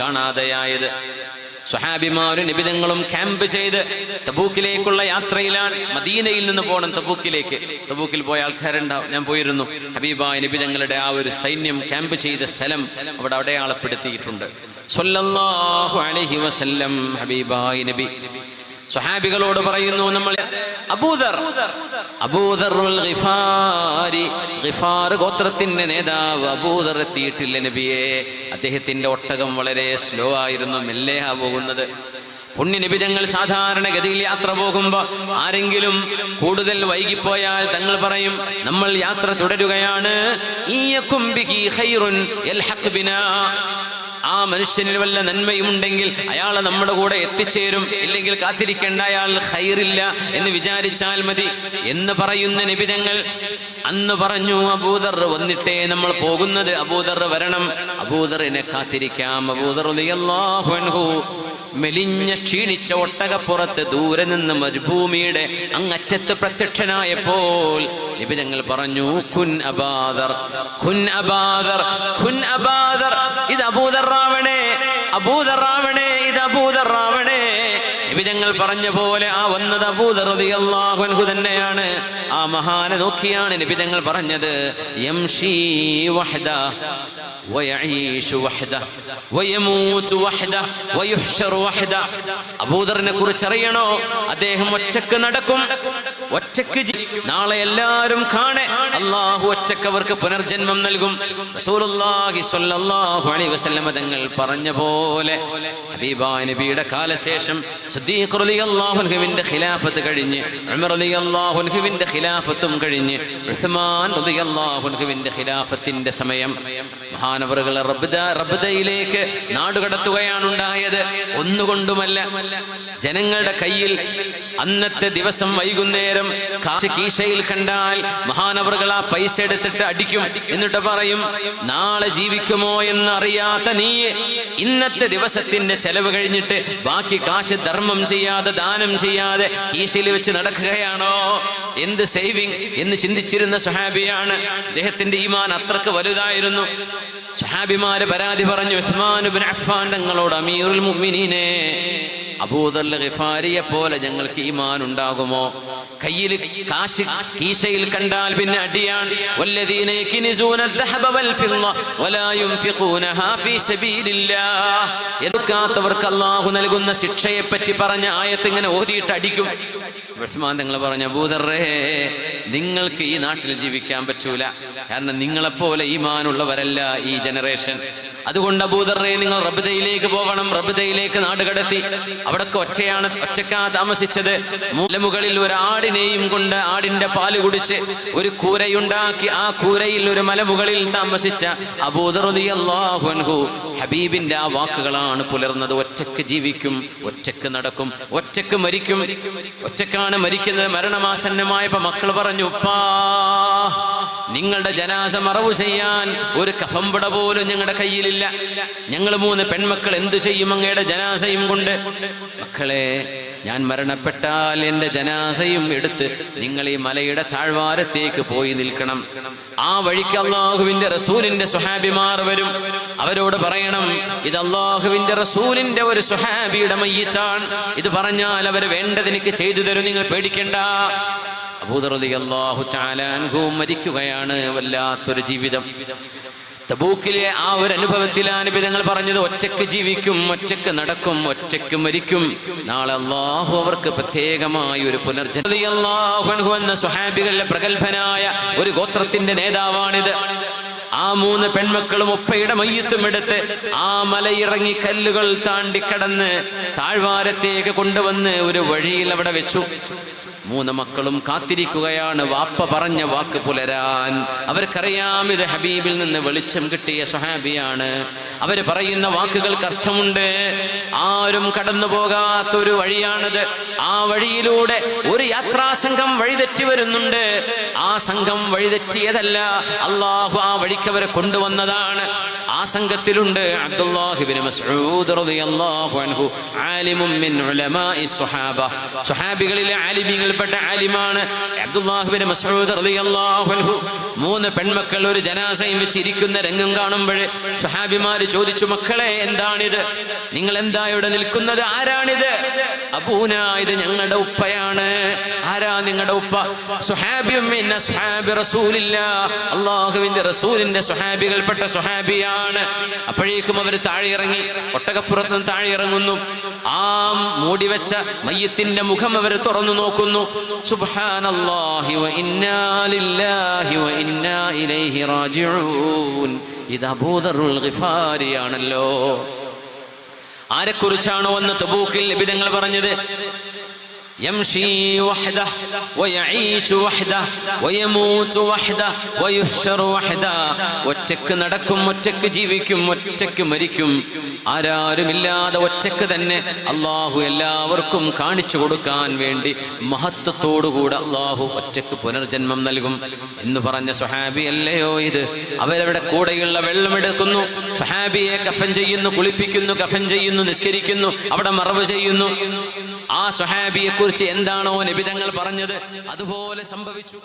കാണാതെയായത്. സുഹാബിമാരും നിബിതങ്ങളും camp ചെയ്ത് തബൂക്കിലേക്കുള്ള യാത്രയിലാണ്. മദീനയിൽ നിന്ന് പോകണം തബൂക്കിലേക്ക്. തബൂക്കിൽ പോയ ആൾക്കാരുണ്ടാവും. ഞാൻ പോയിരുന്നു. ഹബീബായ നിബിതങ്ങളുടെ ആ ഒരു സൈന്യം ക്യാമ്പ് ചെയ്ത സ്ഥലം അവിടെ അടയാളപ്പെടുത്തിയിട്ടുണ്ട്. അലൈഹി വസല്ലം ഹബീബായ നബി. സ്വഹാബികളോട് പറയുന്നു നമ്മൾ അബൂദർ. അബൂദർ ഗോത്രത്തിന്റെ നേതാവ് അബൂദർ എത്തിയിട്ടില്ല നബിയെ. അദ്ദേഹത്തിന്റെ ഒട്ടകം വളരെ സ്ലോ ആയിരുന്നു മെല്ലെയാ പോകുന്നത്. പുണ്യനിബിതങ്ങൾ സാധാരണഗതിയിൽ യാത്ര പോകുമ്പോൾ ആരെങ്കിലും കൂടുതൽ വൈകിപ്പോയാൽ തങ്ങൾ പറയും നമ്മൾ യാത്ര തുടരുകയാണ്. മനുഷ്യനിൽ വല്ല നന്മയുമുണ്ടെങ്കിൽ അയാൾ നമ്മുടെ കൂടെ എത്തിച്ചേരും. ഇല്ലെങ്കിൽ കാത്തിരിക്കേണ്ട അയാൾ ഹൈറില്ല എന്ന് വിചാരിച്ചാൽ മതി. എന്ന് പറയുന്ന നിബിതങ്ങൾ അന്ന് പറഞ്ഞു അബൂദർ വന്നിട്ടേ നമ്മൾ പോകുന്നത്. അബൂദർ വരണം. അബൂദറിനെ കാത്തിരിക്കാം. അബൂദർ മെലിഞ്ഞ ക്ഷീണിച്ച ഒട്ടകപ്പുറത്ത് ദൂരെ നിന്ന് മരുഭൂമിയുടെ അങ്ങറ്റത്ത് പ്രത്യക്ഷനായപ്പോൾ ഞങ്ങൾ പറഞ്ഞു ഖുൻ അബാദർ ഖുൻ അബാദർ ഖുൻ അബാദർ ഇത് അബൂദറാവണേ അബൂദറാവണേ ഇത് അബൂദറാവണേ ഞങ്ങൾ പറഞ്ഞ പോലെ ആ വന്നത് അബൂദർ റളിയല്ലാഹു തന്നെയാണ്. ആ മഹാനെ നോക്കിയാണ് നിബിതങ്ങൾ പറഞ്ഞത് യംഷി വഹദ ويعيش وحده ويموت وحده ويحشر وحده അബൂദറിനെ കുറിച്ച് അറിയണോ അദ്ദേഹം ഒറ്റക്ക് നടക്കും ഒറ്റക്ക് ജി- നാളെ എല്ലാവരും കാണെ അള്ളാഹു ഒറ്റക്ക് അവർക്ക് പുനർജന്മം നൽകും റസൂലുള്ളാഹി സ്വല്ലല്ലാഹു അലൈഹി വസല്ലമ തങ്ങൾ പറഞ്ഞ പോലെ ഹബീബാ നബിയുടെ കാലശേഷം സിദ്ദീഖ് റളിയല്ലാഹു അൻഹുവിന്റെ ഖിലാഫത്ത് കഴിഞ്ഞ് ഉമർ റളിയല്ലാഹു അൻഹുവിന്റെ ഖിലാഫത്തും കഴിഞ്ഞ് ഉസ്മാൻ റളിയല്ലാഹു അൻഹുവിന്റെ ഖിലാഫത്തിന്റെ സമയം മഹാനവറുകൾ റബ്ദ റബ്ദയിലേക്ക് നാടുകടത്തുകയാണ് ഉണ്ടായത് ഒന്നുകൊണ്ടുമല്ല ജനങ്ങളുടെ കയ്യിൽ അന്നത്തെ ദിവസം വൈകുന്നേരം കാശ് കീശയിൽ കണ്ടാൽ മഹാനവറുകൾ ആ പൈസ എടുത്തിട്ട് അടിക്കും എന്നിട്ട് പറയും നാളെ ജീവിക്കുമോ എന്ന് അറിയാത്ത നീ ഇന്നത്തെ ദിവസത്തിന്റെ ചെലവ് കഴിഞ്ഞിട്ട് ബാക്കി കാശ് ധർമ്മം ചെയ്യാതെ ദാനം ചെയ്യാതെ കീശയിൽ വെച്ച് നടക്കുകയാണോ? എന്ത് സേവിങ്? എന്ന് ചിന്തിച്ചിരുന്ന സുഹാബിയാണ് അദ്ദേഹത്തിന്റെ ഈമാൻ അത്രയ്ക്ക് വലുതായിരുന്നു. സുഹാബിമാര് പരാതി പറഞ്ഞു ഉസ്മാൻ ഇബ്നു അഫ്ഫാൻ തങ്ങളോട് അമീറുൽ മുഅ്മിനീനെ അബൂദർ ഗിഫാരിയെ പോലെ ഞങ്ങൾക്ക് ഈമാൻ ഉണ്ടാകുമോ കയ്യിൽ കാശ് കീശയിൽ കണ്ടാൽ പിന്നെ അടിയാൻ വല്ലദീന യക്നിസൂന الذهب والفضة ولا ينفقونها في سبيل الله എടുക്കാത്തവർക്ക് അല്ലാഹു നൽകുന്ന ശിക്ഷയെ പറ്റി പറഞ്ഞ ആയത്ത് ഇങ്ങനെ ഓതിയിട്ട് അടിക്കും ഉസ്മാൻ നിങ്ങൾ പറഞ്ഞ ഭൂതറേ നിങ്ങൾക്ക് ഈ നാട്ടിൽ ജീവിക്കാൻ പറ്റൂല. കാരണം നിങ്ങളെപ്പോലെ ഈമാനുള്ളവരല്ല ഈ ജനറേഷൻ. അതുകൊണ്ട് അബൂദറേ നിങ്ങൾ റബ്ദയിലേക്ക് പോകണം റബ്ദയിലേക്ക് നാട് കടത്തി. അവിടൊക്കെ ഒറ്റയാണ് ഒറ്റക്കാ താമസിച്ചത്. മൂലമുകളിൽ ഒരു ആടിനെയും കൊണ്ട് ആടിന്റെ പാൽ കുടിച്ച് ഒരു കൂരയുണ്ടാക്കി ആ കൂരയിൽ ഒരു മലമുകളിൽ താമസിച്ച അബൂദറുദിയല്ലാഹു ഹബീബിന്റെ ആ വാക്കുകളാണ് പുലർന്നത്. ഒറ്റയ്ക്ക് ജീവിക്കും ഒറ്റയ്ക്ക് നടക്കും ഒറ്റയ്ക്ക് മരിക്കും. ഒറ്റക്കാണ് മരിക്കുന്നത്. മരണമാസന്നമായപ്പോ മക്കൾ പറഞ്ഞു ഉപ്പാ നിങ്ങളുടെ ജനാസ മറവ് ചെയ്യാൻ ഒരു കഫംപട പോലും ഞങ്ങളുടെ കയ്യിലില്ല. ഞങ്ങൾ മൂന്ന് പെൺമക്കൾ എന്തു ചെയ്യും അങ്ങയുടെ ജനാസയും കൊണ്ട്? മക്കളെ ഞാൻ മരണപ്പെട്ടാൽ എന്റെ ജനാസയും എടുത്ത് നിങ്ങൾ ഈ മലയുടെ താഴ്വാരത്തേക്ക് പോയി നിൽക്കണം. ആ വഴിക്ക് അള്ളാഹുവിന്റെ റസൂലിന്റെ സുഹാബിമാർ വരും. അവരോട് പറയണം ഇത് അള്ളാഹുവിന്റെ റസൂലിന്റെ ഒരു സുഹാബിയുടെ മയ്യത്താണ്. ഇത് പറഞ്ഞാൽ അവർ വേണ്ടതെനിക്ക് ചെയ്തു തരും നിങ്ങൾ പേടിക്കണ്ട. അബൂദർഹു ചാലാൻഹുവും മരിക്കുകയാണ് വല്ലാത്തൊരു ജീവിതം. തബൂക്കിലെ ആ ഒരു അനുഭവത്തിലാണ് ഞങ്ങൾ പറഞ്ഞത് ഒറ്റയ്ക്ക് ജീവിക്കും ഒറ്റയ്ക്ക് നടക്കും ഒറ്റയ്ക്ക് മരിക്കും. നാളെ അള്ളാഹു അവർക്ക് പ്രത്യേകമായ ഒരു പുനർജന അള്ളാഹു എന്ന സുഹാബികളിലെ പ്രഗത്ഭനായ ഒരു ഗോത്രത്തിന്റെ നേതാവാണിത്. ആ മൂന്ന് പെൺമക്കളും ഒപ്പയുടെ മയ്യത്തും എടുത്ത് ആ മലയിറങ്ങി കല്ലുകൾ താണ്ടി കടന്ന് താഴ്വാരത്തേക്ക് കൊണ്ടുവന്ന് ഒരു വഴിയിൽ അവിടെ വെച്ചു. മൂന്ന് മക്കളും കാത്തിരിക്കുകയാണ്. വാപ്പ പറഞ്ഞ വാക്ക് പുലരാൻ. അവർക്കറിയാം ഇത് ഹബീബിൽ നിന്ന് വെളിച്ചം കിട്ടിയ സ്വഹാബിയാണ്. അവർ പറയുന്ന വാക്കുകൾക്ക് അർത്ഥമുണ്ട്. ആരും കടന്നു പോകാത്തൊരു വഴിയാണത്. ആ വഴിയിലൂടെ ഒരു യാത്രാസംഘം വഴിതെറ്റി വരുന്നുണ്ട്. ആ സംഘം വഴിതെറ്റിയതല്ല. അള്ളാഹു ആ വഴിക്ക് അവരെ കൊണ്ടുവന്നതാണ്. ആ സംഘത്തിലുണ്ട് അബ്ദുല്ലാഹിബിൻ മസ്ഊദ് റളിയല്ലാഹു അൻഹു ആലിമും മിൻ ഉലമാഇ സ്വഹാബ സ്വഹാബികളിലെ ആലിമീങ്ങളിൽപ്പെട്ട ആലിമാണ് അബ്ദുല്ലാഹിബിൻ മസ്ഊദ് റളിയല്ലാഹു അൻഹു. മൂന്ന് പെൺമക്കൾ ഒരു ജനാസയും വെച്ചിരിക്കുന്ന രംഗം കാണുമ്പോൾ സ്വഹാബിമാർ ചോദിച്ചു മക്കളെ എന്താണിത്? നിങ്ങൾ എന്താ ഇവിടെ നിൽക്കുന്നത്? ആരാണിത്? അബൂന ഇത് ഞങ്ങളുടെ ഉപ്പയാണ്. ആരാ നിങ്ങളുടെ ഉപ്പ? സുഹാബിയും അള്ളാഹുവിന്റെ റസൂലിന്റെ സുഹാബികൾപ്പെട്ട സുഹാബിയാണ്. അപ്പോഴേക്കും അവർ താഴെ ഇറങ്ങി ഒട്ടകപ്പുറത്ത് നിന്ന് താഴെ ഇറങ്ങുന്നു ആ മൂടി വെച്ച മയ്യത്തിന്റെ മുഖം അവർ തുറന്നു നോക്കുന്നു. സുബ്ഹാനല്ലാഹി വ ഇന്നാ ലില്ലാഹി വ ഇന്നാ ഇലൈഹി റാജിഊൻ. അബൂദറുൽ ആരെക്കുറിച്ചാണോ എന്ന് തബൂക്കിൽ ലഭിതങ്ങൾ പറഞ്ഞത്? يمشي وحده ويعيش وحده ويموت وحده ويحشر وحده ഒറ്റക്ക് നടക്കും ഒറ്റക്ക് ജീവിക്കും ഒറ്റക്ക് മരിക്കും ആരാരുമില്ലാതെ ഒറ്റക്ക് തന്നെ അള്ളാഹു എല്ലാവർക്കും കാണിച്ചു കൊടുക്കാൻ വേണ്ടി മഹത്വത്തോടുകൂടെ അള്ളാഹു ഒറ്റക്ക് പുനർജന്മം നൽകും എന്ന് പറഞ്ഞ സുഹാബി അല്ലയോ ഇത് അവരവരുടെ കൂടെയുള്ള വെള്ളമെടുക്കുന്നു സുഹാബിയെ കഫൻ ചെയ്യുന്നു കുളിപ്പിക്കുന്നു കഫൻ ചെയ്യുന്നു നിസ്കരിക്കുന്നു അവിടെ മറവ് ചെയ്യുന്നു ആ സ്വഹാബിയെ കുറിച്ച് എന്താണോ നിബിതങ്ങൾ പറഞ്ഞത് അതുപോലെ സംഭവിച്ചു.